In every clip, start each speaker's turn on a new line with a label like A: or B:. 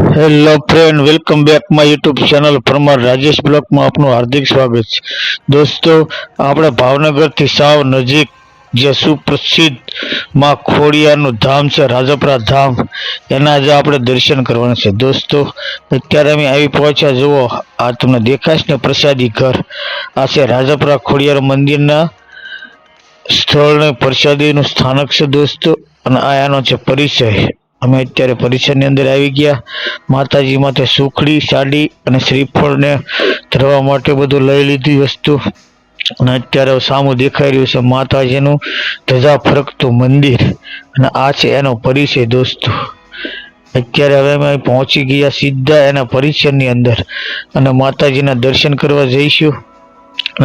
A: Hello friend welcome back my YouTube channel Parmar Rajesh બ્લોકમાં આપનું હાર્દિક સ્વાગત છે. દોસ્તો, આપણે ભાવનગરથી સાવ નજીક જે સુપ્રસિદ્ધમાં ખોડિયારનું ધામ છે, રાજપરા ધામ, એના આજે આપણે દર્શન કરવાના છે. દોસ્તો, અત્યારે અમે આવી પહોંચ્યા, જુઓ, આ તમને દેખાશ ને પ્રસાદી ઘર. આ છે રાજપરા ખોડિયાર મંદિરના સ્થળને પ્રસાદીનું સ્થાનક છે દોસ્તો, અને આ એનો છે પરિચય અમે અત્યારે પરિસરની અંદર આવી ગયા. માતાજી માટે સુખડી, સાડી અને શ્રીફળને ધરવા માટે બધું લઈ લીધી વસ્તુ. અને અત્યારે સામું દેખાઈ રહ્યું છે માતાજીનું ધજા ફરકતું મંદિર. અને આ છે એનો પરિચય દોસ્તો. અત્યારે હવે અમે પહોંચી ગયા સીધા એના પરિસરની અંદર. અને માતાજીના દર્શન કરવા જઈશું.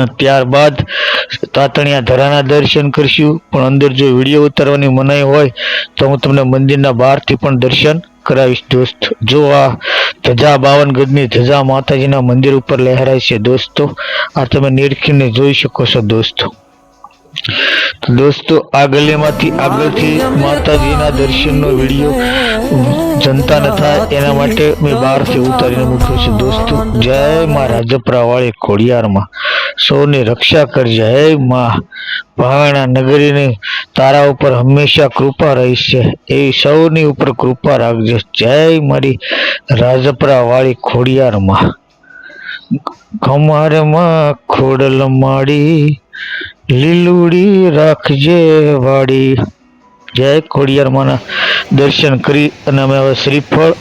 A: ત્યારબાદ તાતણિયા ધરાના દર્શન કરશું. પણ અંદર જો વીડિયો ઉતારવાની મનાઈ હોય, તો હું તમને મંદિરના બહારથી પણ દર્શન કરાવીશ, દોસ્ત. જો આ ધજા બાવન ગજની ધજા માતાજીના મંદિર ઉપર લહેરાય છે, દોસ્તો. આ તમે નિરખીને જોઈ શકો છો, દોસ્તો. દોસ્તો, આ ગલીમાંથી આગળથી માતાજીના દર્શનનો વીડિયો જનતાને થાય એના માટે મેં બહારથી ઉતારીને મૂક્યો છે. દોસ્તો, જય મા રાજપરા વાળી ખોડિયારમાં. સૌની રક્ષા કરજે હે મા ભાવના નગરીની તારા ઉપર હંમેશા કૃપા રહી છે. એ સૌની ઉપર કૃપા રાખજે. જય મારી રાજપરા વાળી ખોડિયારમાં કમારમાં ખોડલ માડી લીલુડી રાખજે વાડી. જય ખોડિયાર માના. દર્શન કરી અને અમે હવે શ્રીફળ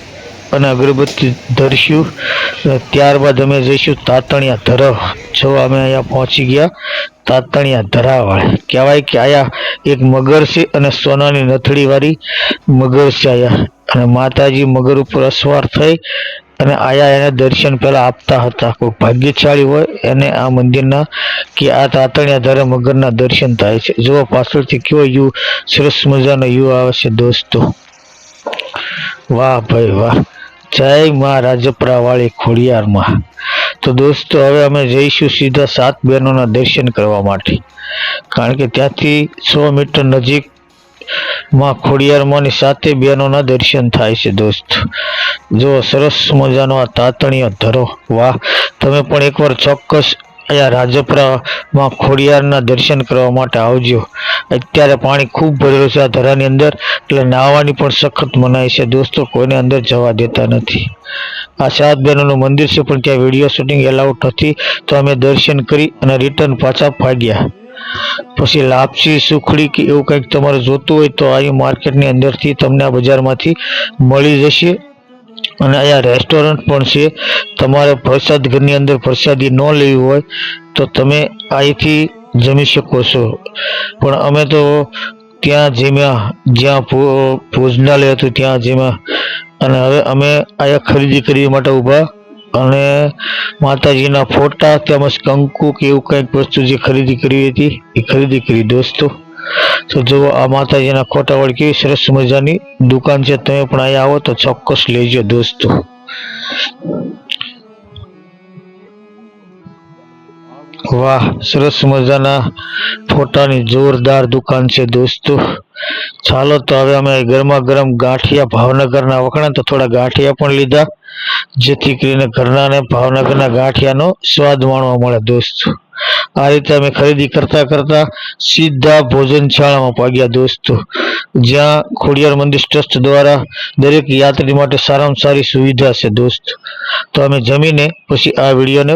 A: અને અગરબત્તી ધરશું. ત્યારબાદ અમે જઈશું તાતણિયા ધરાવ. જો અમે અહીંયા પહોંચી ગયા. તાતણિયા ધરાવાળે. કહેવાય કે આયા એક મગર છે અને સોનાની નથડીવાળી મગર છે અને માતાજી મગર ઉપર અસવાર થઈ અને આયા એને દર્શન પહેલા આપતા હતા. કોઈ ભાગ્યશાળી હોય એને આ મંદિરના કે આ તાતણિયા ધારે મગરના દર્શન થાય છે. જુઓ પાછળથી કયો યુ સરસ મજાનો યુ આવે છે દોસ્તો. વાહ ભાઈ વાહ. જય મા રાજપરા વાળી ખોડિયારમાં. તો દોસ્તો હવે અમે જઈશું સીધા સાત બહેનોના દર્શન કરવા માટે. કારણ કે ત્યાંથી સો મીટર નજીક માં ખોડિયારમાંની સાથે બહેનોના દર્શન થાય છે દોસ્ત. જો સરસ મજાનો આ તાતણીઓ ધરો. વાહ, તમે પણ એકવાર ચોક્કસ અહીંયા રાજપરામાં ખોડિયારના દર્શન કરવા માટે આવજો. અત્યારે પાણી ખૂબ ભરેલું છે આ ધરાની અંદર, એટલે નાહવાની પણ સખત મનાય છે દોસ્તો, કોઈને અંદર જવા દેતા નથી. આ સાત બહેનોનું મંદિર છે, પણ ત્યાં વીડિયો શૂટિંગ એલાઉડ નથી, તો અમે દર્શન કરી અને રિટર્ન પાછા ભાગ્યા પછી લાપસી, સુખડી કે એવું કંઈક તમારે જોતું હોય તો અહીં માર્કેટની અંદરથી તમને આ બજારમાંથી મળી જશે. અને અહીંયા રેસ્ટોરન્ટ પણ છે. તમારે પ્રસાદ ઘરની અંદર પ્રસાદી ન લેવી હોય તો તમે અહીંથી જમી શકો છો. પણ અમે તો ત્યાં જેમ્યા જ્યાં ભોજનાલય હતું ત્યાં જમ્યા અને હવે અમે અહીંયા ખરીદી કરવા માટે ઊભા અને માતાજીના ફોટા તેમજ કંકુ કે એવું કંઈક વસ્તુ જે ખરીદી કરી હતી, એ ખરીદી કરી દોસ્તો. તો જુઓ, આ માતાજીના ખોટા કેવી સરસ મજાની દુકાન છે. તમે પણ અહીંયા આવો તો ચોક્કસ લેજો દોસ્તો. વાહ, સરસ મજાના ફોટાની જોરદાર દુકાન છે દોસ્તો. ચાલો તો હવે અમે ગરમા ગરમ ગાંઠિયા ભાવનગરના વખણા તો થોડા ગાંઠિયા પણ લીધા. જેથી કરીને ઘરના ને ભાવનગરના ગાંઠિયાનો સ્વાદ માણવા મળે દોસ્તો. આ રીતે અમે ખરીદી કરતા કરતા સીધા ભોજનશાળામાં પાગ્યા દોસ્તો. જ્યાં ખોડિયાર મંદિર ટ્રસ્ટ દ્વારા દરેક યાત્રી માટે સારામાં સારી સુવિધા છે દોસ્ત. તો અમે જમીને પછી આ વિડીયોને